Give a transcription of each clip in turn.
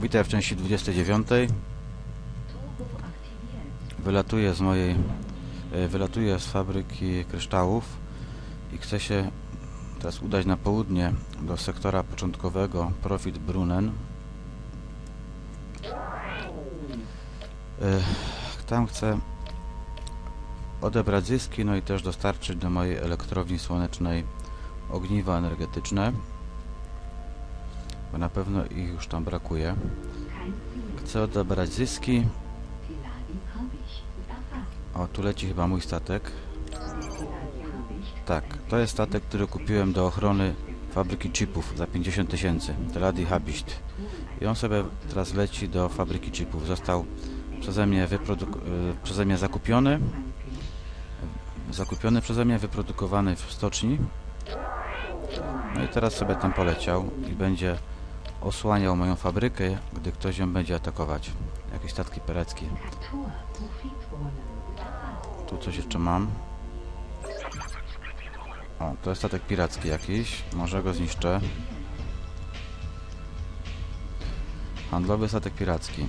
Witaj w części 29. Wylatuję z mojej... e, Wylatuję z fabryki kryształów i chcę się teraz udać na południe do sektora początkowego Profit Brunnen. E, Tam chcę odebrać zyski, no i też dostarczyć do mojej elektrowni słonecznej ogniwa energetyczne, bo na pewno ich już tam brakuje. Chcę odebrać zyski. O, tu leci chyba mój statek. Tak, to jest statek, który kupiłem do ochrony fabryki chipów za 50 tysięcy. Teladi Habicht. I on sobie teraz leci do fabryki chipów. Został przeze mnie, y, przeze mnie zakupiony. Zakupiony przeze mnie, wyprodukowany w stoczni. No i teraz sobie tam poleciał i będzie osłaniał moją fabrykę, gdy ktoś ją będzie atakować. Jakieś statki piratki. Tu coś jeszcze mam. O, to jest statek piracki jakiś. Może go zniszczę. Handlowy statek piracki.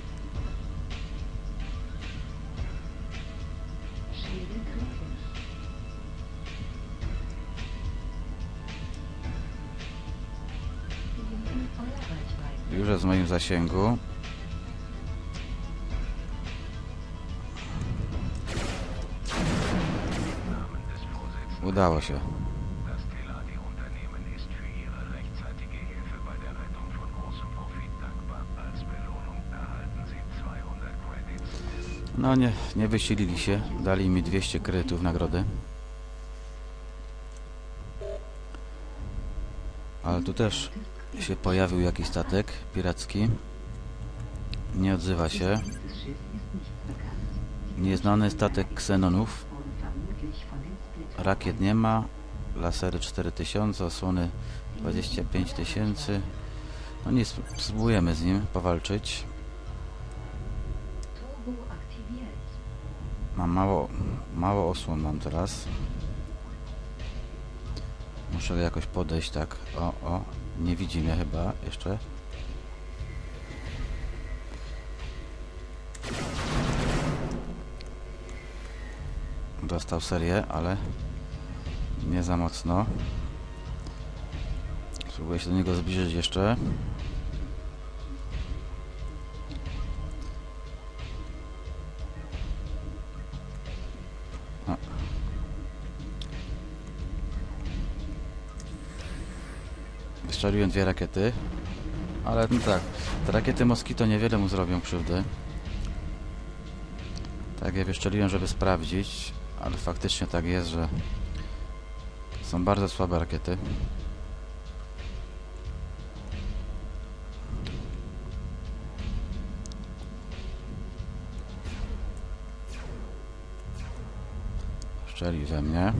Sie 200 Credits. No nie, nie wysilili się. Dali mi 200 kredytów nagrody. Ale tu też się pojawił jakiś statek piracki. Nie odzywa się. Nieznany statek ksenonów. Rakiet nie ma. Lasery 4000, osłony 25 tysięcy. No nic, spróbujemy z nim powalczyć. Mam mało, mało osłon mam teraz. Muszę jakoś podejść tak. O, o. Nie widzi mnie chyba jeszcze. Dostał serię, ale nie za mocno. Spróbuję się do niego zbliżyć jeszcze. Wystrzeliłem dwie rakiety. Ale no tak, te rakiety Moskito niewiele mu zrobią krzywdy. Tak, ja wyszczeliłem, żeby sprawdzić, ale faktycznie tak jest, że są bardzo słabe rakiety. Szczeli we mnie.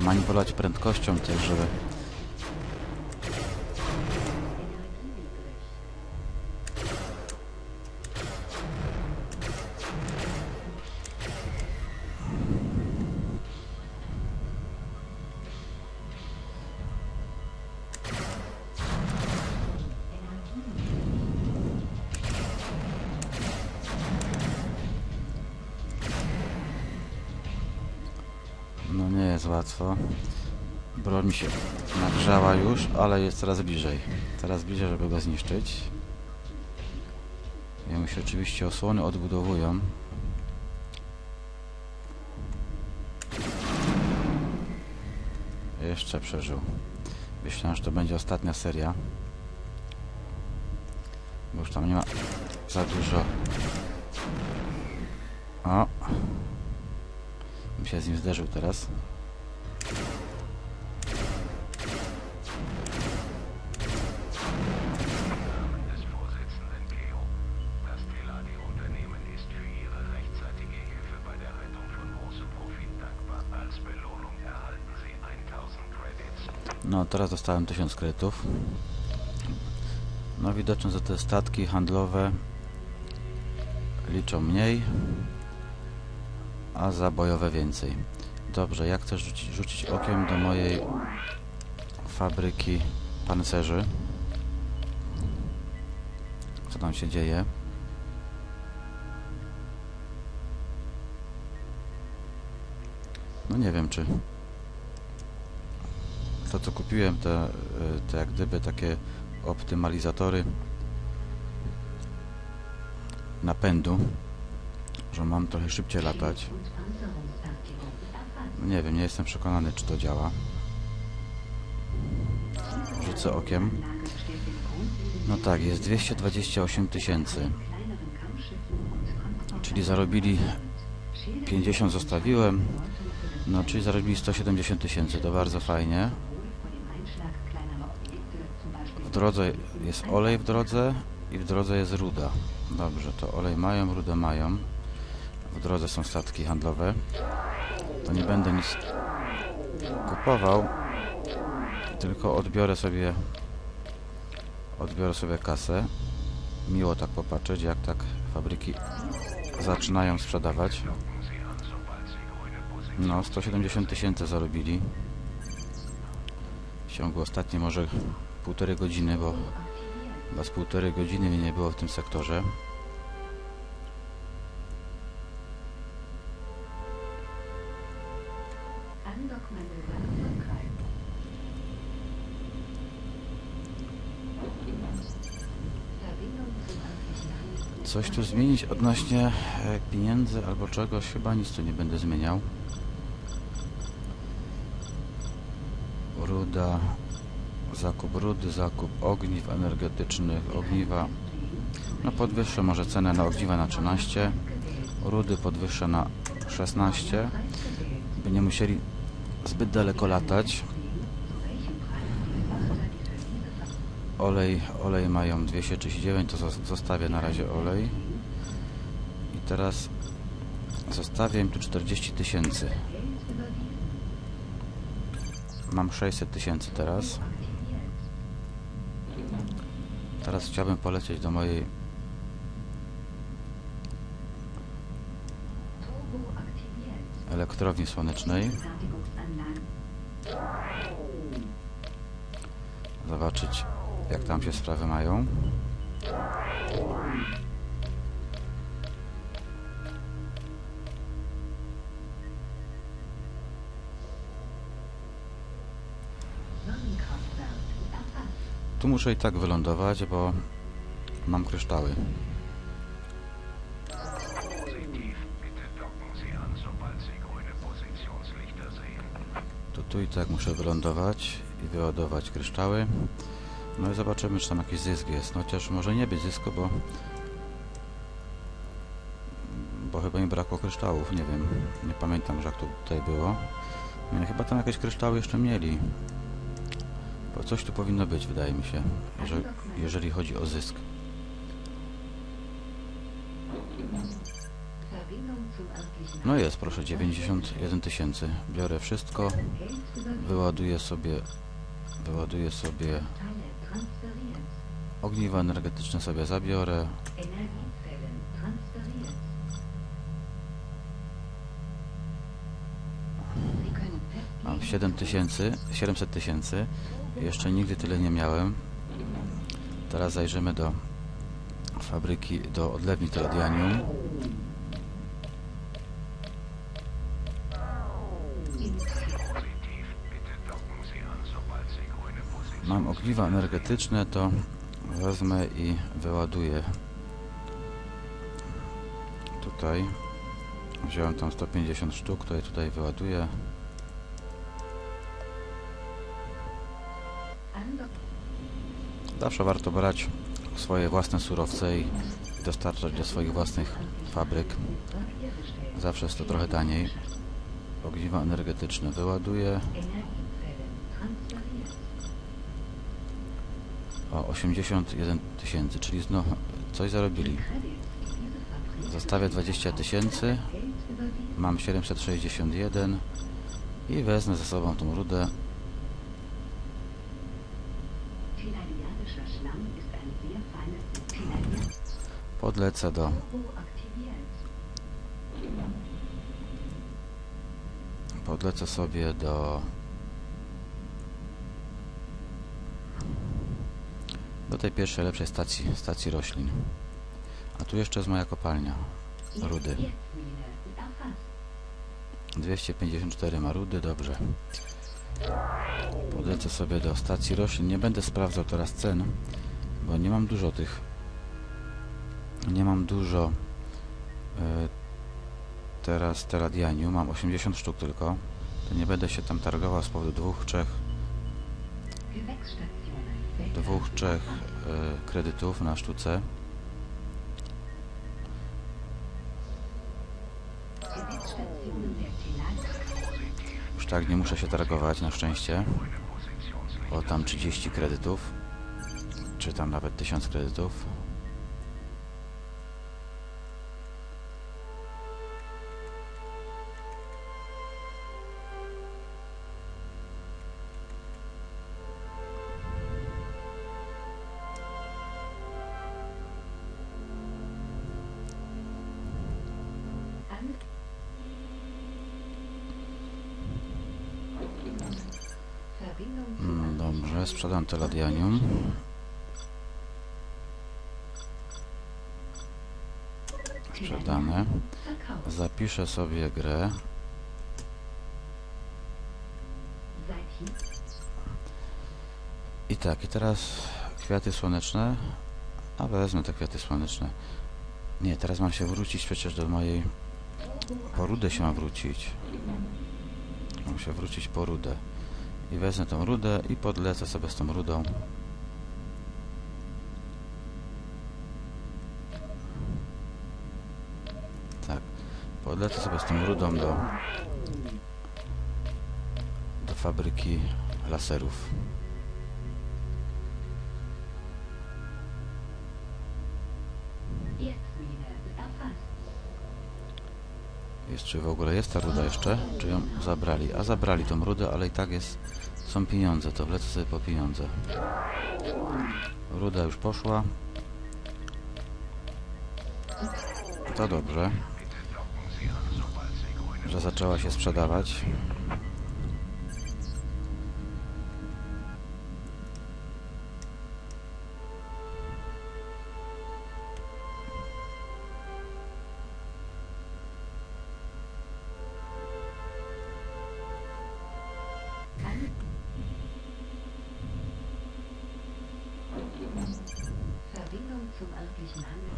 Manipulować prędkością też, żeby mi się nagrzała już, ale jest coraz bliżej. Coraz bliżej, żeby go zniszczyć. Jemu się oczywiście osłony odbudowują. Jeszcze przeżył. Myślałem, że to będzie ostatnia seria. Bo już tam nie ma za dużo. O! Bym się z nim zderzył teraz. Teraz dostałem 1000 kredytów. No, widoczne, że te statki handlowe liczą mniej, a zabojowe więcej. Dobrze, jak chcesz rzucić, rzucić okiem do mojej fabryki pancerzy? Co tam się dzieje? No nie wiem, czy to co kupiłem, te, te jak gdyby takie optymalizatory napędu, że mam trochę szybciej latać. No Nie wiem, nie jestem przekonany, czy to działa. Rzucę okiem. No tak, jest 228 tysięcy. Czyli zarobili 50 zostawiłem. No, czyli zarobili 170 tysięcy. To bardzo fajnie. Drodze jest olej w drodze i w drodze jest ruda. Dobrze, to olej mają, rudę mają. W drodze są statki handlowe. To nie będę nic kupował, tylko odbiorę sobie odbiorę sobie kasę. Miło tak popatrzeć, jak tak fabryki zaczynają sprzedawać. No, 170 tysięcy zarobili. W ciągu ostatniej może półtorej godziny, bo chyba z półtorej godziny mnie nie było w tym sektorze. Coś tu zmienić odnośnie e, pieniędzy albo czegoś? Chyba nic tu nie będę zmieniał. Ruda, zakup rudy, zakup ogniw energetycznych, ogniwa. No podwyższę może cenę na ogniwa na 13, rudy podwyższę na 16, by nie musieli zbyt daleko latać. Olej, olej mają 239, to zos- zostawię na razie olej. I teraz zostawię im tu 40 tysięcy. Mam 600 tysięcy teraz. Teraz chciałbym polecieć do mojej elektrowni słonecznej. Zobaczyć jak tam się sprawy mają. Tu muszę i tak wylądować, bo mam kryształy. To tu i tak muszę wylądować i wyładować kryształy. No i zobaczymy, czy tam jakiś zysk jest. No chociaż może nie być zysku, bo bo chyba mi brakło kryształów, nie wiem. Nie pamiętam, że jak to tutaj było. Nie, chyba tam jakieś kryształy jeszcze mieli. Bo coś tu powinno być, wydaje mi się, jeżeli, jeżeli chodzi o zysk. No jest, proszę, 91 tysięcy. Biorę wszystko, wyładuję sobie, wyładuję sobie ogniwa energetyczne sobie zabiorę. Mam festlegen, 7 tysięcy, 700 tysięcy. Jeszcze nigdy tyle nie miałem. Teraz zajrzymy do fabryki, do odlewni Positionslichter Mam ogniwa energetyczne, to wezmę i wyładuję. Tutaj. Wziąłem tam 150 sztuk, je tutaj wyładuję. Zawsze warto brać swoje własne surowce i dostarczać do swoich własnych fabryk. Zawsze jest to trochę taniej. Ogniwa energetyczne transferiert. O 81 tysięcy, czyli znów coś zarobili. Zostawię 20 tysięcy, mam 761 i wezmę ze sobą tą rudę Podlecę do. Podlecę sobie do do tej pierwszej lepszej stacji, stacji roślin. A tu jeszcze jest moja kopalnia. Rudy. Jetzt Mine ist erfasst. 254 ma rudy, dobrze. Podlecę sobie do stacji roślin. Nie będę sprawdzał teraz cen, bo nie mam dużo tych. Nie mam dużo e, teraz teradianiu. Mam 80 sztuk tylko. To nie będę się tam targował z powodu dwóch, trzech, dwóch, trzech e, kredytów na sztuce. Już tak nie muszę się targować na szczęście. O tam 30 kredytów. Czy tam nawet 1000 kredytów. Sprzedam teladianium. Sprzedane. Verkauf. Zapiszę sobie grę. I tak, i teraz kwiaty słoneczne. A wezmę te kwiaty słoneczne. Nie, teraz mam się wrócić przecież do mojej... Po rudę się mam wrócić. Mam się wrócić po rudę. I wezmę tą rudę i podlecę sobie z tą rudą. Tak. Podlecę sobie z tą rudą do... do fabryki laserów. Jest, czy w ogóle jest ta ruda jeszcze? Czy ją zabrali? A zabrali tą rudę, ale i tak jest, są pieniądze, to wlecę sobie po pieniądze. Ruda już poszła. To dobrze, że zaczęła się sprzedawać.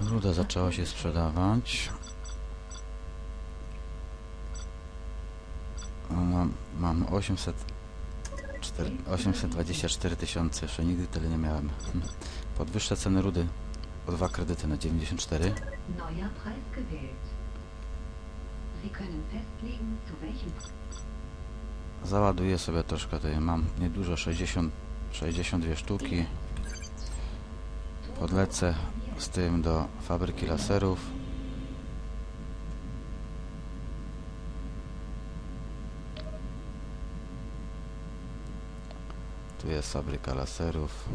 Ruda zaczęła się sprzedawać. Mam, mam 800, czter- 824 tysiące, jeszcze nigdy tyle nie miałem. Podwyższę ceny rudy o dwa kredyty na 94. Neuer Preis gewählt. Sie können festlegen, zu welchem Załaduję sobie troszkę tutaj. Mam niedużo 60, 62 sztuki. Podlecę z tym do fabryki laserów. Tu jest fabryka laserów.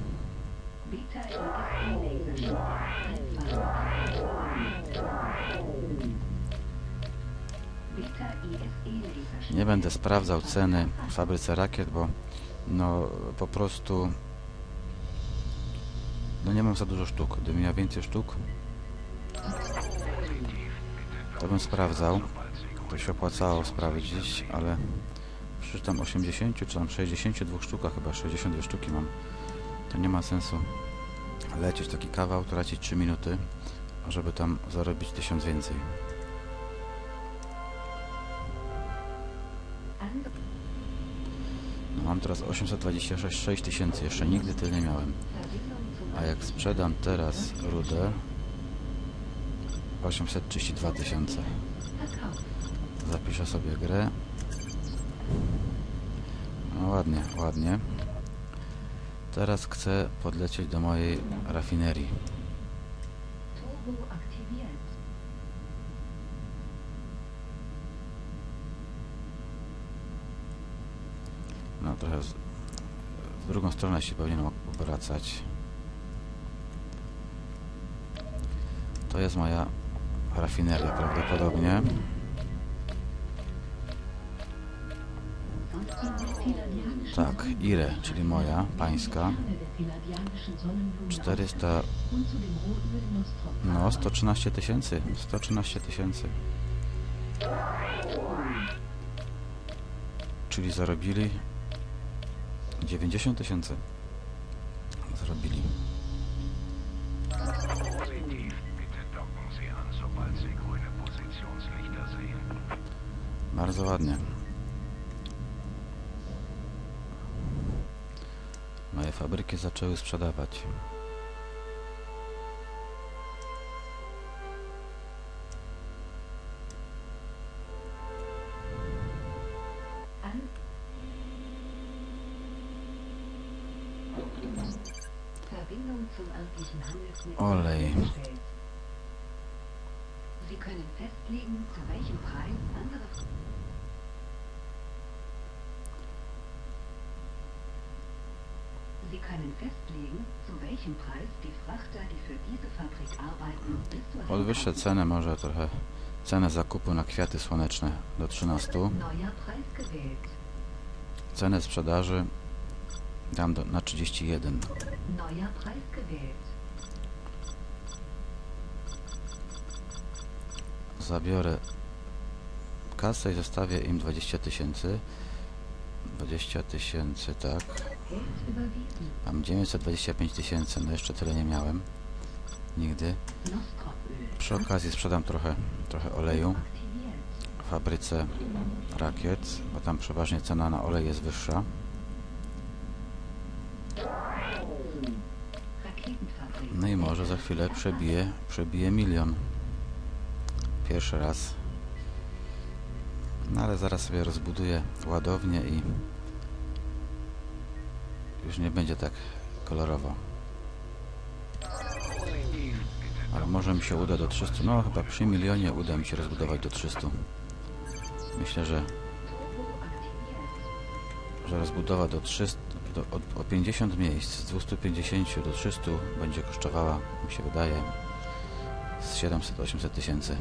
Nie będę sprawdzał ceny w fabryce rakiet, bo no po prostu no nie mam za dużo sztuk. Gdybym miał więcej sztuk, to bym sprawdzał. To się opłacało sprawdzić, ale przy tam 80 czy tam 62 sztukach, chyba 62 sztuki mam, to nie ma sensu lecieć taki kawał, tracić 3 minuty, żeby tam zarobić 1000 więcej. No, mam teraz 826 tysięcy, jeszcze nigdy tyle nie miałem. A jak sprzedam teraz rudę 832 tysiące. Zapiszę sobie grę. No ładnie, ładnie. Teraz chcę podlecieć do mojej rafinerii. No trochę w drugą stronę się powinienem obracać. To jest moja rafineria prawdopodobnie. Tak, Ire, czyli moja, pańska. Sterne der Filadianischen Sonnenblume 400, und zu dem roten Nostrop no 113 tysięcy. 113 tysięcy. Czyli zarobili 90 tysięcy. Bardzo ładnie. Moje fabryki zaczęły sprzedawać. Olej. Sie können festlegen, zu welchem Preis andere Sie können festlegen, zu welchem Preis die Frachter, die für diese Fabrik arbeiten, bis zur Podwyższę cenę może trochę. Cenę zakupu na kwiaty słoneczne do 13. Neuer Preis gewählt. Cenę sprzedaży dam do, na 31. Neuer Preis gewählt. Zabiorę kasę i zostawię im 20 tysięcy. 20 tysięcy, tak. Mam 925 tysięcy, no jeszcze tyle nie miałem. Nigdy. Przy okazji sprzedam trochę, trochę oleju w fabryce rakiet, bo tam przeważnie cena na olej jest wyższa. No i może za chwilę przebije, przebije milion. Pierwszy raz. No ale zaraz sobie rozbuduję ładownię i już nie będzie tak kolorowo. Ale może mi się uda do 300. No chyba przy milionie uda mi się rozbudować do 300. Myślę, że, że rozbudowa do 300, do, o 50 miejsc z 250 do 300 będzie kosztowała, mi się wydaje, z 700-800 tysięcy.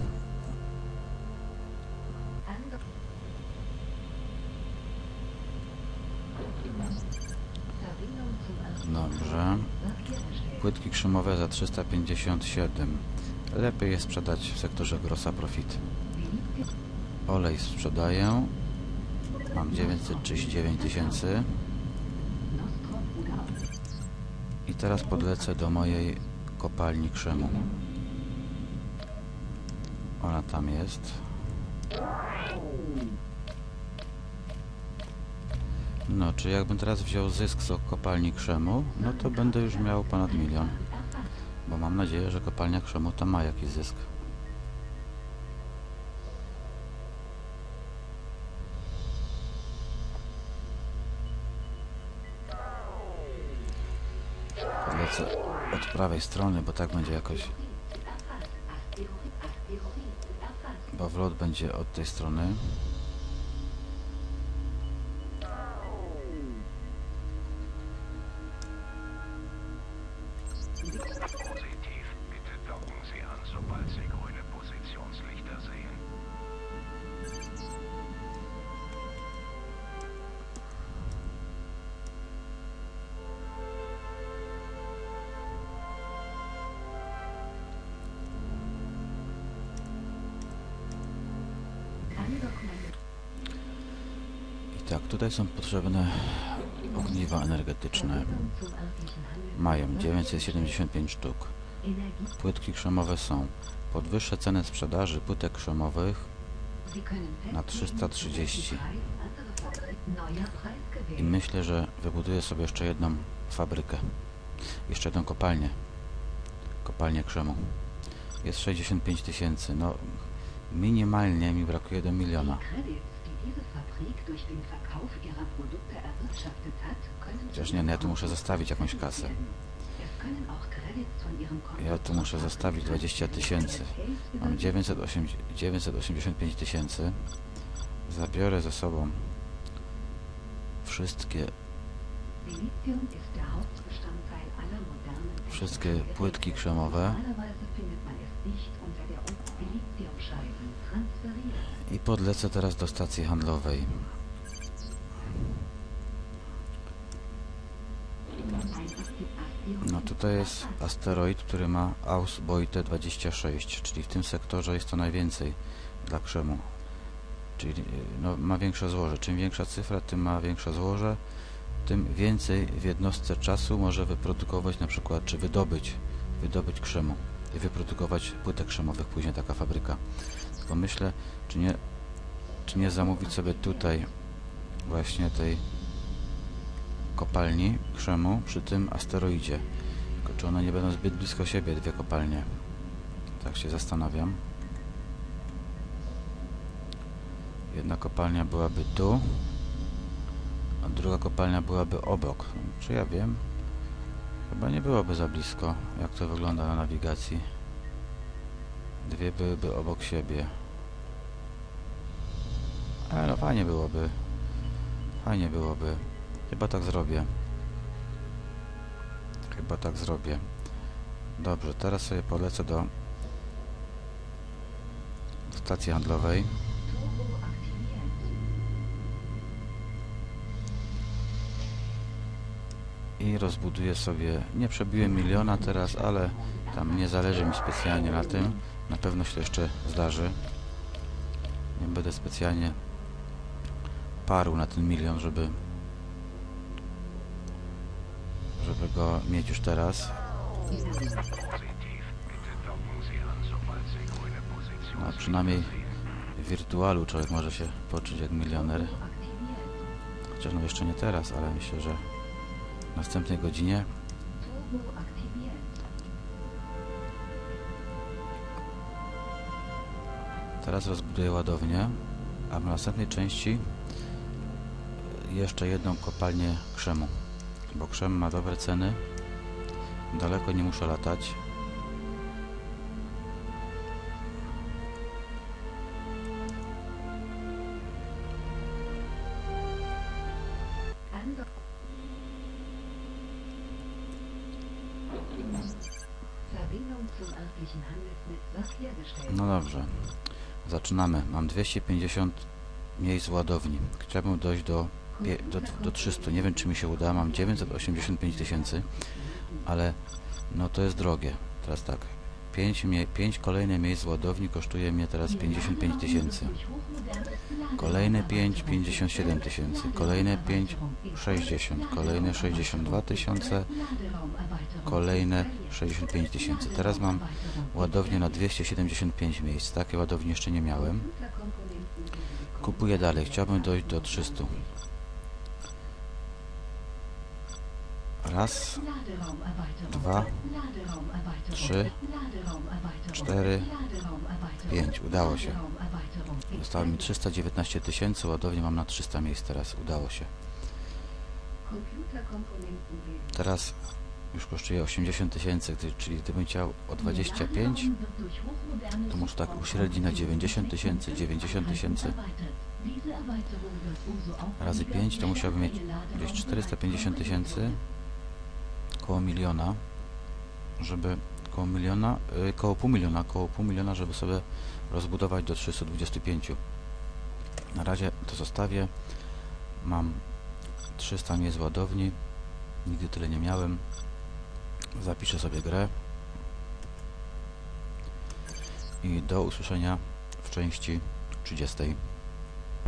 Płytki krzymowe za 357. Lepiej jest sprzedać w sektorze grossa profit. Olej sprzedaję. Mam 939 tysięcy. I teraz podlecę do mojej kopalni krzemu. Ona tam jest. No, czy jakbym teraz wziął zysk z kopalni krzemu, no to będę już miał ponad milion. Bo mam nadzieję, że kopalnia krzemu tam ma jakiś zysk. Podlecę od prawej strony, bo tak będzie jakoś, bo wlot będzie od tej strony. Tak, tutaj są potrzebne ogniwa energetyczne. Mają 975 sztuk. Płytki krzemowe są. Podwyższę cenę sprzedaży płytek krzemowych na festlegen, 330. zu welchem Preis andere Fabrik- Neuer Preis I myślę, że wybuduję sobie jeszcze jedną fabrykę. Jeszcze jedną kopalnię. Kopalnię krzemu. Jest 65 tysięcy. No, minimalnie mi brakuje do miliona. Chociaż nie, no ja tu muszę zostawić jakąś kasę. Ja tu muszę zostawić 20 tysięcy. Mam 908 985 tysięcy. Zabiorę ze sobą wszystkie, wszystkie płytki krzemowe. I podlecę teraz do stacji handlowej. No tutaj jest asteroid, który ma Ausbeute 26, czyli w tym sektorze jest to najwięcej dla krzemu. Czyli y, no, ma większe złoże. Czym większa cyfra, tym ma większe złoże, tym więcej w jednostce czasu może wyprodukować na przykład, czy wydobyć, wydobyć krzemu i wyprodukować płytek krzemowych później taka fabryka. Tylko myślę, czy nie, czy nie zamówić sobie tutaj właśnie tej kopalni krzemu przy tym asteroidzie. Tylko czy one nie będą zbyt blisko siebie, dwie kopalnie? Tak się zastanawiam. Jedna kopalnia byłaby tu, a druga kopalnia byłaby obok. Czy ja wiem? Chyba nie byłoby za blisko, jak to wygląda na nawigacji. Dwie byłyby obok siebie. Ale no fajnie byłoby. Fajnie byłoby. Chyba tak zrobię. Chyba tak zrobię. Dobrze, teraz sobie polecę do stacji handlowej. I rozbuduję sobie, nie przebiłem miliona teraz, ale tam nie zależy mi specjalnie na tym, na pewno się to jeszcze zdarzy. Nie będę specjalnie parł na ten milion, żeby żeby go mieć już teraz. No, przynajmniej w wirtualu człowiek może się poczuć jak milioner. Chociaż no jeszcze nie teraz, ale myślę, że w następnej godzinie. Teraz rozbuduję ładownię, a w następnej części jeszcze jedną kopalnię krzemu. Bo krzem ma dobre ceny. Daleko nie muszę latać. No dobrze. Zaczynamy. Mam 250 miejsc ładowni. Chciałbym dojść do, do, do 300. Nie wiem czy mi się uda. Mam 985 tysięcy. Ale no to jest drogie. Teraz tak. 5, mie- 5 kolejne miejsc ładowni kosztuje mnie teraz 55 tysięcy. Kolejne 5, 57 tysięcy. Kolejne 5, 60. Kolejne 62 tysiące. Kolejne 65 tysięcy. Teraz mam ładownię na 275 miejsc. Takie ładownie jeszcze nie miałem. Kupuję dalej. Chciałbym dojść do 300. Raz, dwa, trzy, cztery, pięć. Udało się. Zostało mi 319 tysięcy. Ładownię mam na 300 miejsc teraz. Udało się. Teraz już kosztuje 80 tysięcy, czyli gdybym chciał o 25, to może tak uśredni na 90 tysięcy, 90 tysięcy razy 5 to musiałbym mieć gdzieś 450 tysięcy, koło miliona, żeby koło miliona, y, koło pół miliona, koło pół miliona, żeby sobie rozbudować do 325. Na razie to zostawię. Mam 300 miejsc ładowni, nigdy tyle nie miałem. Zapiszę sobie grę i do usłyszenia w części 30.